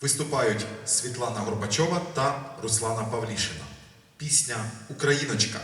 Виступають Світлана Горбачова та Руслана Павлішина. Пісня Україночка.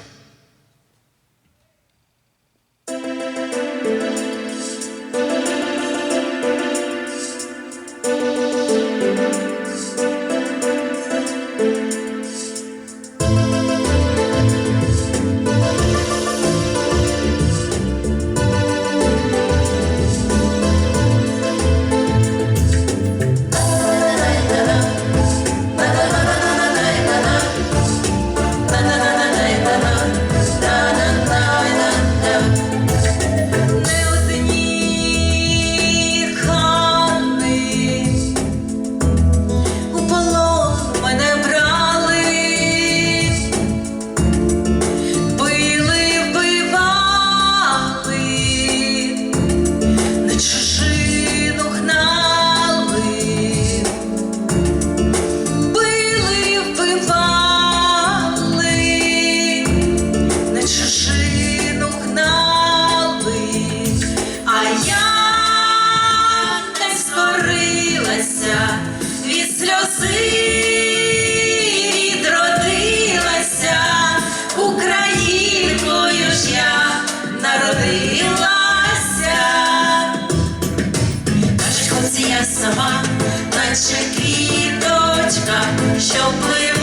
Від сльози, відродилася Українкою ж я народилася. Кажуть, хлопці, я сама, наче квіточка, що пливуть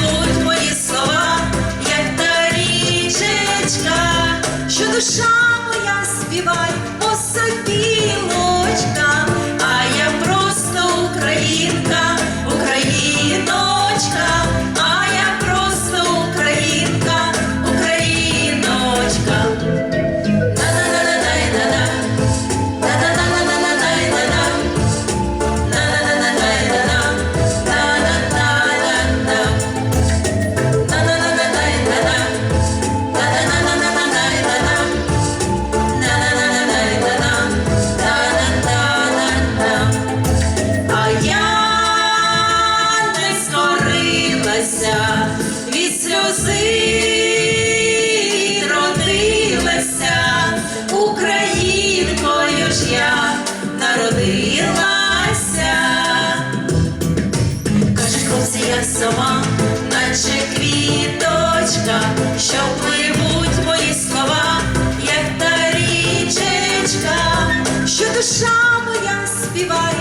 Хлопці, я сама, наче квіточка, що пливуть мої слова, як та річечка, що душа моя співає,